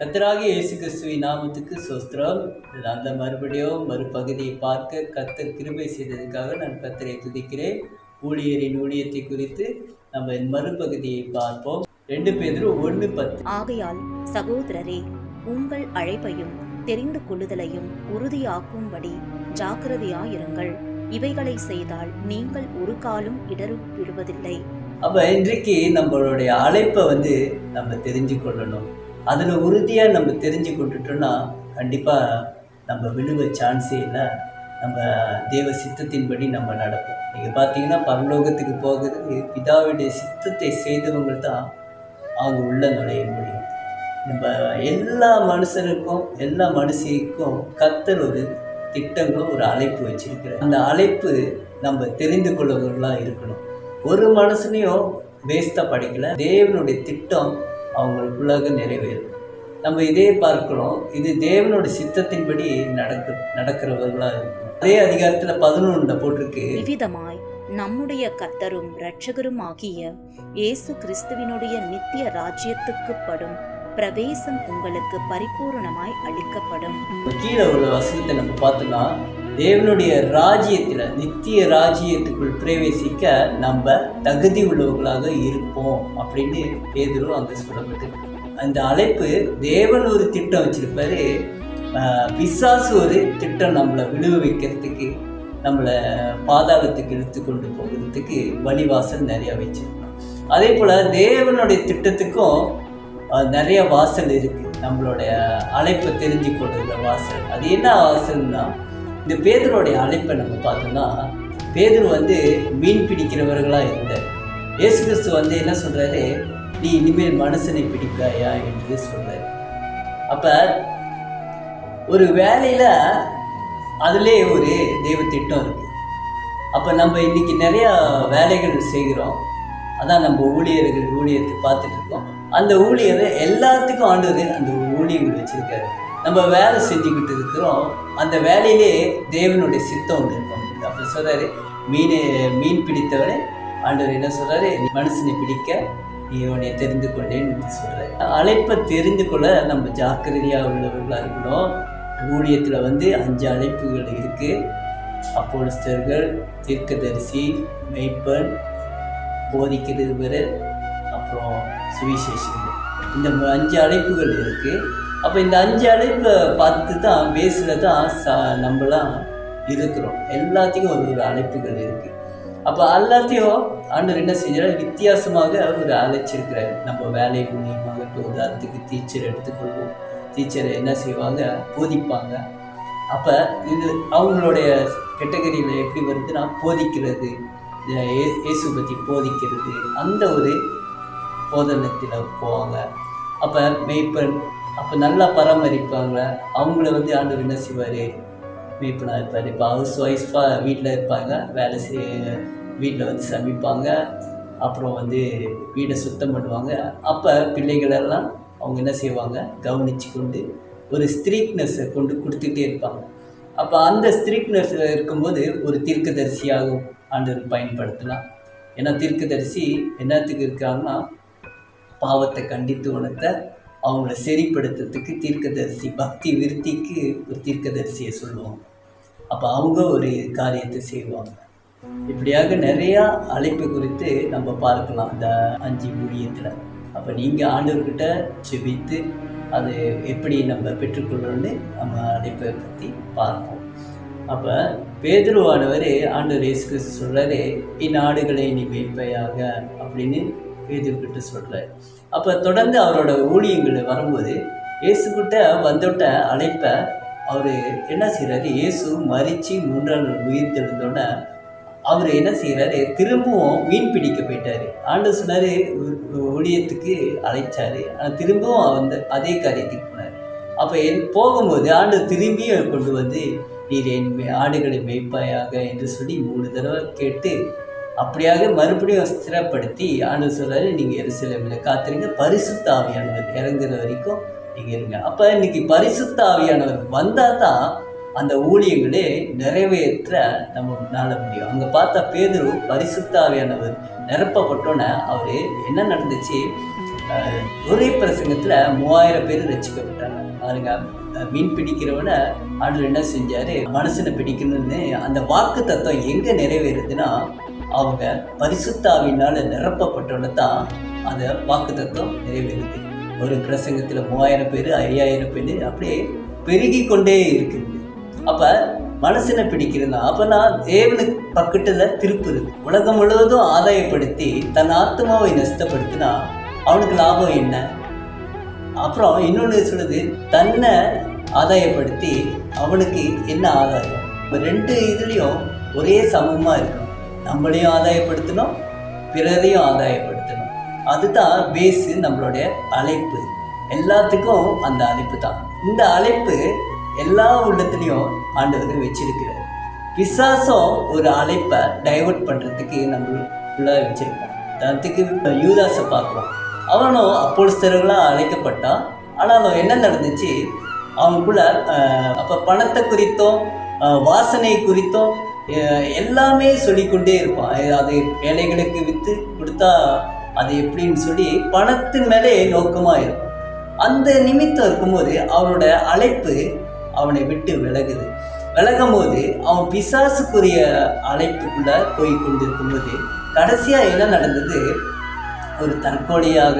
கத்தராகிய இயேசு கிறிஸ்துவின் நாமத்துக்கு சோஸ்திரம் அந்த மறுபடியும் மறுபகுதியை பார்க்க கத்தர் கிருபை செய்ததுக்காக நான் கத்தரை துதிக்கிறேன். ஊழியரின் ஊழியத்தை குறித்து நம்ம மறுபகுதியை பார்ப்போம். ரெண்டு பேரும் ஒன்று பத்து. ஆகையால் சகோதரரே உங்கள் அழைப்பையும் தெரிந்து கொள்ளுதலையும் உறுதியாக்கும்படி ஜாக்கிரதையாயிருங்கள். இவைகளை செய்தால் நீங்கள் ஒரு காலும் இடறு விடுவதில்லை அப்போ இன்றைக்கு நம்மளுடைய அழைப்பை வந்து நம்ம தெரிஞ்சு கொள்ளணும். அதில் உறுதியாக நம்ம தெரிஞ்சு கொண்டுட்டோம்னா கண்டிப்பாக நம்ம விழுவ சான்ஸே இல்லை. நம்ம தேவ சித்தத்தின்படி நம்ம நடப்போம். நீங்கள் பார்த்தீங்கன்னா பரலோகத்துக்கு போகிறது பிதாவுடைய சித்தத்தை செய்தவங்க தான் அவங்க உள்ள நுழைய முடியும். நம்ம எல்லா மனுஷருக்கும் எல்லா மனுஷிக்கும் கத்தர் ஒரு திட்டங்களும் ஒரு அழைப்பு வச்சிருக்கிறார். அந்த அழைப்பு நம்ம தெரிந்து கொள்ளவர்களாக இருக்கணும். ஒரு மனுஷனையும் வேஸ்ட்டாக படிக்கல. தேவனுடைய திட்டம் அவங்களுக்குள்ளாக நிறைவேறும் நம்ம இதே பார்க்கிறோம் இது தேவனுடைய சித்தத்தின்படி நடக்க நடக்கிறவர்களாக இருக்கும். அதே அதிகாரத்தில் பதினொன்றில் போட்டிருக்கு. இவ்விதமாய் நம்முடைய கர்த்தரும் இரட்சகரும் ஆகிய இயேசு கிறிஸ்துவினுடைய நித்திய ராஜ்யத்துக்கு படும் பிரவேசம் உங்களுக்கு பரிபூரணமாய் அளிக்கப்படும். கீழே உள்ள வசனத்தை நம்ம பார்த்தோம்னா தேவனுடைய ராஜ்யத்தில் நித்திய ராஜ்யத்துக்குள் பிரவேசிக்க நம்ம தகுதி உள்ளவர்களாக இருப்போம் அப்படின்னு பேதரும் அங்கே சொல்லப்பட்டிருக்கு அந்த அழைப்பு தேவன் ஒரு திட்டம் வச்சிருப்பாரு. பிசாசு ஒரு திட்டம் நம்மளை விழுவிக்கிறதுக்கு நம்மளை பாதாளத்துக்கு இழுத்து கொண்டு போகிறதுக்கு வழிவாசல் நிறைய வச்சிருக்கோம் அதே போல் தேவனுடைய திட்டத்துக்கும் நிறைய வாசல் இருக்குது நம்மளுடைய அழைப்பை தெரிஞ்சு கொள்ளுற வாசல். அது என்ன வாசல்னா இந்த பேதருடைய அழைப்பை நம்ம பார்த்தோம்னா பேதர் வந்து மீன் பிடிக்கிறவர்களாக இருந்தார் இயேசு கிறிஸ்து வந்து என்ன சொல்கிறாரு நீ இனிமேல் மனுஷனை பிடிப்பாயா என்று சொல்கிறார் அப்போ ஒரு வேலையில் அதிலே ஒரு தெய்வ திட்டம் இருக்குது அப்போ நம்ம இன்றைக்கி நிறையா வேலைகள் செய்கிறோம். அதான் நம்ம ஊழியர்கள் ஊழியத்தை பார்த்துட்டு இருக்கோம். அந்த ஊழியரை எல்லாத்துக்கும் ஆண்டவர் அந்த ஊழியர்கள் வச்சுருக்காரு. நம்ம வேலை செஞ்சுக்கிட்டு இருக்கிறோம். அந்த வேலையிலே தேவனுடைய சித்தம் ஒன்று இருக்கும். அப்படி சொல்றாரு. மீன் மீன் பிடித்தவனே ஆண்டவர் என்ன சொல்கிறாரு மனுஷனை பிடிக்க நீ உன்னை தெரிந்து கொண்டேன் சொல்கிறார் அழைப்பை தெரிந்து கொள்ள நம்ம ஜாக்கிரதையாக உள்ளவர்களாக இருக்கணும். ஊழியத்தில் வந்து அஞ்சு அழைப்புகள் இருக்குது அப்போலிஸ்டர்கள் தீர்க்கதரிசி மெய்ப்பன் போதிக்கிறவர் அப்புறம் சுவிசேஷங்கள் இந்த அஞ்சு அழைப்புகள் இருக்குது அப்போ இந்த அஞ்சு அழைப்பை பார்த்து தான் பேஸில் தான் ச நம்மளாம் இருக்கிறோம். எல்லாத்தையும் ஒரு ஒரு அழைப்புகள் இருக்குது அப்போ எல்லாத்தையும் ஆண்டவர் என்ன செஞ்சார்? வித்தியாசமாக ஒரு அழைச்சிருக்கிறார். நம்ம வேலை மூலியமாக உதாரணத்துக்கு டீச்சர் எடுத்துக்கொள்வோம். டீச்சர் என்ன செய்வாங்க? போதிப்பாங்க. அப்போ இது அவங்களுடைய கெட்டகரியில் எப்படி வருதுன்னா போதிக்கிறது. இயேசு பற்றி போதிக்கிறது. அந்த ஒரு போதனத்தில் போவாங்க. அப்போ மெய்ப்பன் அப்போ நல்லா பராமரிப்பாங்க. அவங்கள வந்து ஆண்டவர் என்ன செய்வார்? இருப்பார். இப்போ ஹவுஸ் ஒய்ஃபாக வீட்டில் இருப்பாங்க. வேலை செய்ய வீட்டில் வந்து சமைப்பாங்க. அப்புறம் வந்து வீடை சுத்தம் பண்ணுவாங்க. அப்போ பிள்ளைகளெல்லாம் அவங்க என்ன செய்வாங்க? கவனித்து கொண்டு ஒரு ஸ்திரீக்னஸை கொண்டு கொடுத்துட்டே இருப்பாங்க. அப்போ அந்த ஸ்திரீக்னஸ் இருக்கும்போது ஒரு தீர்க்கதரிசியாகவும் ஆண்டவர் பயன்படுத்தலாம். ஏன்னா தீர்க்கதரிசி என்னத்துக்கு இருக்காங்கன்னா பாவத்தை கண்டித்து உணர்த்த அவங்கள சரிப்படுத்துறதுக்கு தீர்க்கதரிசி பக்தி விருத்திக்கு ஒரு தீர்க்கதரிசியை சொல்லுவாங்க. அப்போ அவங்க ஒரு காரியத்தை செய்வாங்க. இப்படியாக நிறையா அழைப்பு குறித்து நம்ம பார்க்கலாம் அந்த அஞ்சு ஊழியத்தில். அப்போ நீங்கள் ஆண்டவர்கிட்ட செபித்து அது எப்படி நம்ம பெற்றுக்கொள்ளணும்னு நம்ம அழைப்பை பற்றி பார்ப்போம். அப்போ பேதுருவானவர் ஆண்டவர் இயேசு கிறிஸ்து சொல்கிறாரு இந்நாடுகளை நீ மேய்ப்பையாக அப்படின்னு பேதுருக்கிட்ட சொல்கிறார் அப்போ தொடர்ந்து அவரோட ஊழியங்கள் வரும்போது இயேசுக்கிட்ட வந்துவிட்ட அழைப்பை அவர் என்ன செய்கிறாரு இயேசு மறித்து மூன்றாம் நாள் உயிர் தெழுந்தோடனே அவர் என்ன செய்கிறாரு திரும்பவும் மீன் பிடிக்க போயிட்டார். ஆண்டு சொன்னார் ஊழியத்துக்கு அழைச்சாரு. ஆனால் திரும்பவும் அந்த அதே காரியத்துக்கு போனார். அப்போ என் போகும்போது ஆண்டு திரும்பியும் கொண்டு வந்து நீர் என் மே- ஆடுகளை மேய்ப்பாயாக என்று சொல்லி மூணு தடவை கேட்டு அப்படியாக மறுபடியும் ஸ்திரப்படுத்தி ஆண்டு சொல்றாரு நீங்கள் எருசலேமில் காத்துருங்க. பரிசுத்த ஆவியானவர் இறங்குற வரைக்கும் நீங்கள் இருங்க. அப்போ இன்னைக்கு பரிசுத்த ஆவியானவர் வந்தால் தான் அந்த ஊழியங்களே நிறைவேற்ற நம்ம நாட முடியும். அங்கே பார்த்தா பேதுரு பரிசுத்த ஆவியானவர் நிரப்பப்பட்டோன்னே அவர் என்ன நடந்துச்சு? ஒரே பிரசங்கத்தில் மூவாயிரம் பேர் ரசிக்கப்பட்டாங்க பாருங்க மீன் பிடிக்கிறவனை ஆண்டு என்ன செஞ்சார்? மனுஷனை பிடிக்கணும்னு அந்த வாக்கு தத்துவம் எங்கே நிறைவேறுதுன்னா அவங்க பரிசுத்தாவினால் நிரப்பப்பட்டோன்னு தான் அந்த வாக்கு தத்துவம் நிறைவேறுது. ஒரு பிரசங்கத்தில் மூவாயிரம் பேர் ஐயாயிரம் பேர் அப்படியே பெருகி கொண்டே இருக்குது அப்போ மனசினை பிடிக்கிறதா? அப்போனா தேவனுக்கு பக்கத்தில் திருப்புது. உலகம் முழுவதும் ஆதாயப்படுத்தி தன் ஆத்மாவை நஷ்டப்படுத்தினா அவனுக்கு லாபம் என்ன? அப்புறம் இன்னொன்று சொல்லுது தன்னை ஆதாயப்படுத்தி அவனுக்கு என்ன ஆதாயம்? இப்போ ரெண்டு இதுலேயும் ஒரே சமமாக இருக்கும் நம்மளையும் ஆதாயப்படுத்தணும் பிறரையும் ஆதாயப்படுத்தணும். அதுதான் பேஸு நம்மளுடைய அழைப்பு. எல்லாத்துக்கும் அந்த அழைப்பு தான். இந்த அழைப்பு எல்லா உள்ளத்துலேயும் ஆண்டவர் வச்சிருக்கிறார் பிசாசம் ஒரு அழைப்பை டைவர்ட் பண்ணுறதுக்கு நம்மளுக்குள்ள வச்சிருக்கோம் தனத்துக்கு யூதாஸை பார்க்குறோம். அவனும் அப்போஸ்தர்களாக அழைக்கப்பட்டான். ஆனாலும் என்ன நடந்துச்சு? அவனுக்குள்ள அப்போ பணத்தை குறித்தும் வாசனை குறித்தும் எல்லாமே சொல்லிக்கொண்டே இருப்பான் அது ஏழைகளுக்கு விற்று கொடுத்தா அது எப்படின்னு சொல்லி பணத்தின் மேலே நோக்கமாக இருக்கும். அந்த நிமித்தம் இருக்கும்போது அவனோட அழைப்பு அவனை விட்டு விலகுது. விலகும் போது அவன் பிசாசுக்குரிய அழைப்புக்குள்ள போய் கொண்டிருக்கும்போது கடைசியாக என்ன நடந்தது? ஒரு தற்கொலையாக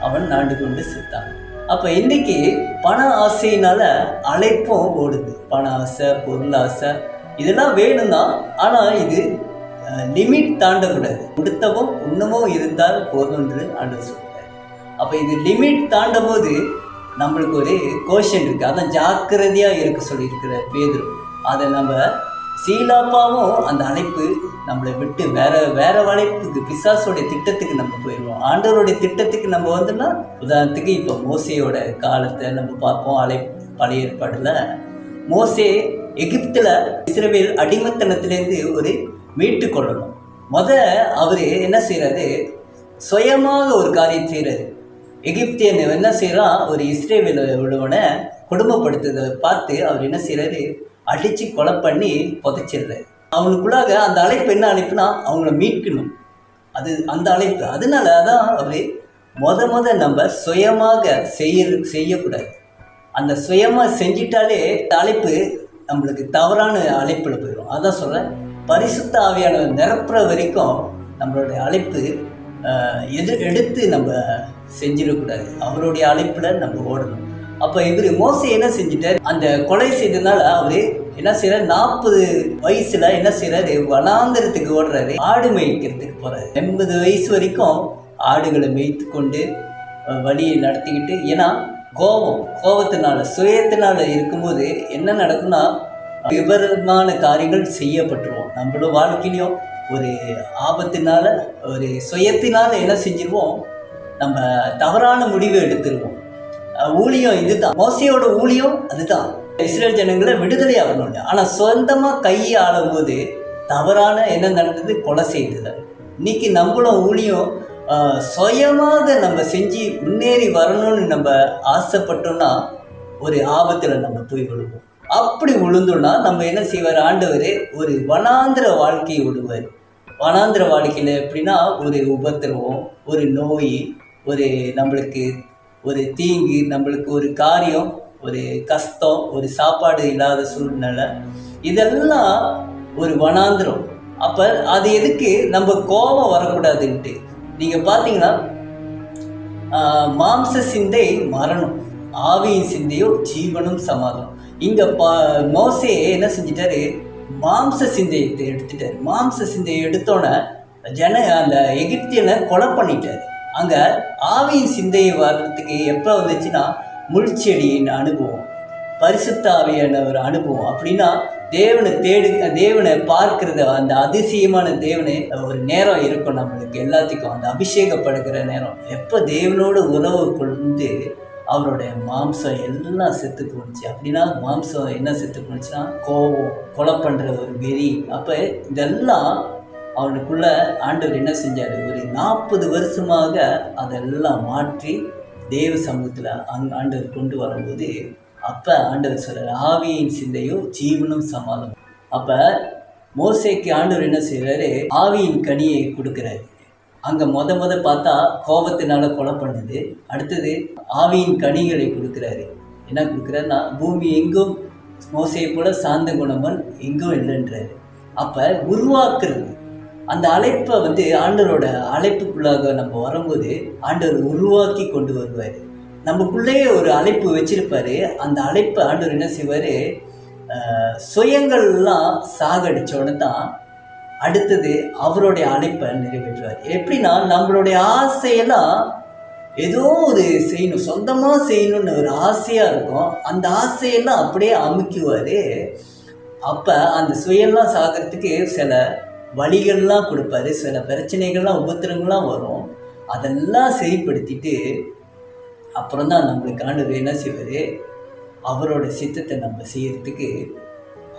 அவன் நாண்டு கொண்டு செத்தான். அப்போ இன்னைக்கு பண ஆசையினால அழைப்பும் ஓடுது. பண ஆசை பொருள் ஆசை இதெல்லாம் வேணும் தான் ஆனால் இது லிமிட் தாண்டக்கூடாது. கொடுத்தவும் உண்ணமும் இருந்தால் போதும் என்று ஆண்டு சொல்றாரு. அப்போ இது லிமிட் தாண்டும் போது நம்மளுக்கு ஒரு கோஷன் இருக்குது அதான் ஜாக்கிரதையாக இருக்க சொல்லியிருக்கிற பேதுரு. அதை நம்ம சீலாப்பாவும் அந்த அழைப்பு நம்மளை விட்டு வேற வேற வளைப்புக்கு பிசாசோடைய திட்டத்துக்கு நம்ம போயிடுவோம். ஆண்டவருடைய திட்டத்துக்கு நம்ம வந்தோம்னா உதாரணத்துக்கு இப்போ மோசையோட காலத்தை நம்ம பார்ப்போம். அழை பழைய ஏற்பாடில் மோசே எகிப்தில் இஸ்ரேவேல் அடிமத்தனத்திலேருந்து ஒரு மீட்டு கொள்ளணும். முத அவர் என்ன செய்கிறாரு சுயமாக ஒரு காரியம் செய்கிறாரு எகிப்தியன் என்ன செய்கிறான் ஒரு இஸ்ரேவேல உள்ளவனை கொடுமைப்படுத்துறதை பார்த்து அவர் என்ன செய்கிறாரு அடித்து கொலை பண்ணி புதைச்சிடுறாரு. அவனுக்குள்ளாக அந்த அழைப்பு என்ன அழைப்புனா அவங்கள மீட்கணும். அது அந்த அழைப்பு. அதனால தான் அவர் மொத மொத நம்ம சுயமாக செய்ய செய்யக்கூடாது. அந்த சுயமாக செஞ்சிட்டாலே தலைப்பு அழைப்பு நம்மளுக்கு தவறான அழைப்பில் போயிடும் அதான் சொல்கிறேன் பரிசுத்த ஆவியானவர் நிரப்புற வரைக்கும் நம்மளுடைய அழைப்பு எதிர் எது எடுத்து நம்ம செஞ்சிடக்கூடாது அவருடைய அழைப்பில் நம்ம ஓடணும். அப்போ இவர் மோசி என்ன செஞ்சிட்டார்? அந்த கொலை செய்ததுனால அவர் என்ன செய்யறாரு நாற்பது வயசுல என்ன செய்யறாரு வனாந்திரத்துக்கு ஓடுறாரு. ஆடு மேய்க்கிறதுக்கு போறாரு. எண்பது வயசு வரைக்கும் ஆடுகளை மேய்த்து கொண்டு வழியை நடத்திக்கிட்டு ஏன்னா கோபம் கோபத்தினால சுயத்தினால இருக்கும்போது என்ன நடக்கும்னா விபரமான காரியங்கள் செய்யப்பட்டுருவோம். நம்மளும் வாழ்க்கையிலையும் ஒரு ஆபத்தினால ஒரு சுயத்தினால என்ன செஞ்சிருவோம்? நம்ம தவறான முடிவை எடுத்துருவோம். ஊழியம் இதுதான். மோசையோட ஊழியம் அதுதான். இஸ்ரேல் ஜனங்களை விடுதலை ஆகணும் ஆனால் சொந்தமாக கையை ஆளும்போது தவறான என்ன நடந்தது கொலை செய்தது. இன்னைக்கு நம்மளும் ஊழியம் சுயமாக நம்ம செஞ்சு முன்னேறி வரணும்னு நம்ம ஆசைப்பட்டோம்னா ஒரு ஆபத்தில் நம்ம போய் விழுவோம். அப்படி விழுந்தோம்னா நம்ம என்ன செய்வார்? ஆண்டவர் ஒரு வனாந்திர வாழ்க்கையை விடுவார். வனாந்திர வாழ்க்கையில் எப்படின்னா ஒரு உபத்திரவம் ஒரு நோய் ஒரு நம்மளுக்கு ஒரு தீங்கு நம்மளுக்கு ஒரு காரியம் ஒரு கஷ்டம் ஒரு சாப்பாடு இல்லாத சூழ்நிலை. இதெல்லாம் ஒரு வனாந்திரம். அப்போ அது எதுக்கு? நம்ம கோபம் வரக்கூடாதுன்ட்டு. நீங்கள் பார்த்தீங்கன்னா மாம்ச சிந்தை மரணம் ஆவியின் சிந்தையோ ஜீவனும் சமாதம். இங்கே பா மோசே என்ன செஞ்சிட்டாரு? மாம்ச சிந்தையை எடுத்துட்டாரு. மாம்ச சிந்தையை எடுத்தோன்னே ஜன அந்த எகிப்தியனை கொலை பண்ணிட்டார். அங்கே ஆவியின் சிந்தையை வர்றதுக்கு எப்போ வந்துச்சுன்னா முள்செடியின் அனுபவம் பரிசுத்த ஆவியான ஒரு அனுபவம். அப்படின்னா தேவனை தேடு தேவனை பார்க்கிறத அந்த அதிசயமான தேவனை ஒரு நேரம் இருக்கும் நம்மளுக்கு எல்லாத்துக்கும். அந்த அபிஷேகப்படுகிற நேரம். எப்போ தேவனோட உறவு கொண்டு அவருடைய மாம்சம் எல்லாம் செத்து போணுச்சு? அப்படின்னா மாம்சம் என்ன செத்து போணுச்சுன்னா கோபம் கொலை பண்ணுற ஒரு வெறி. அப்போ இதெல்லாம் அவனுக்குள்ள ஆண்டவர் என்ன செஞ்சார்? ஒரு நாற்பது வருஷமாக அதெல்லாம் மாற்றி தேவ சமூகத்தில் அங் ஆண்டவர் கொண்டு வரும்போது அப்போ ஆண்டவர் சொல்கிறார் ஆவியின் சிந்தையோ ஜீவனும் சமாதம் அப்போ மோசேக்கு ஆண்டவர் என்ன செய்கிறாரு ஆவியின் கனியை கொடுக்குறாரு. அங்கே மொத மொத பார்த்தா கோபத்தினால கொலை பண்ணுது. அடுத்தது ஆவியின் கனிகளை கொடுக்குறாரு. என்ன கொடுக்குறாருன்னா பூமி எங்கும் மோசையை போல சாந்த குணமன் எங்கும் இல்லைன்றாரு. அப்போ உருவாக்குறது. அந்த அழைப்பை வந்து ஆண்டவரோட அழைப்புக்குள்ளாக நம்ம வரும்போது ஆண்டவர் உருவாக்கி கொண்டு வருவார். நமக்குள்ளேயே ஒரு அழைப்பு வச்சிருப்பாரு. அந்த அழைப்பு ஆண்டவர் என்ன செய்வார்? சுயங்கள்லாம் சாகடிச்ச உடனே தான் அடுத்தது அவருடைய அழைப்பை நிறைவேற்றுவார். எப்படின்னா நம்மளுடைய ஆசையெல்லாம் ஏதோ ஒரு செய்யணும் சொந்தமாக செய்யணும்னு ஒரு ஆசையாக இருக்கும். அந்த ஆசையெல்லாம் அப்படியே அமுக்குவார். அப்போ அந்த சுயம்லாம் சாகிறதுக்கு சில வழிகள்லாம் கொடுப்பாரு. சில பிரச்சனைகள்லாம் உபத்திரங்கள்லாம் வரும். அதெல்லாம் சரிப்படுத்திட்டு அப்புறம் தான் நம்மளுக்கு ஆண்டவர் என்ன செய்வார்? அவரோட சித்தத்தை நம்ம செய்கிறதுக்கு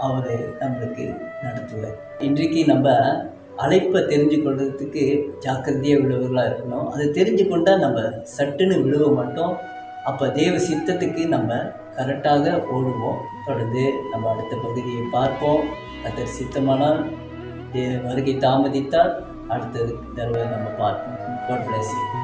அவர் நம்மளுக்கு நடத்துவார். இன்றைக்கு நம்ம அழைப்பை தெரிஞ்சு கொள்றதுக்கு ஜாக்கிரதையாக உள்ளவர்களாக இருக்கணும். அதை தெரிஞ்சு கொண்டால் நம்ம சட்டுன்னு விழுவ மாட்டோம். அப்போ தேவ சித்தத்துக்கு நம்ம கரெக்டாக ஓடுவோம். தொடர்ந்து நம்ம அடுத்த பகுதியை பார்ப்போம். அதர் சித்தமானால் வருகை தாமதித்தால் அடுத்தது தடவை நம்ம பார்ப்போம். God.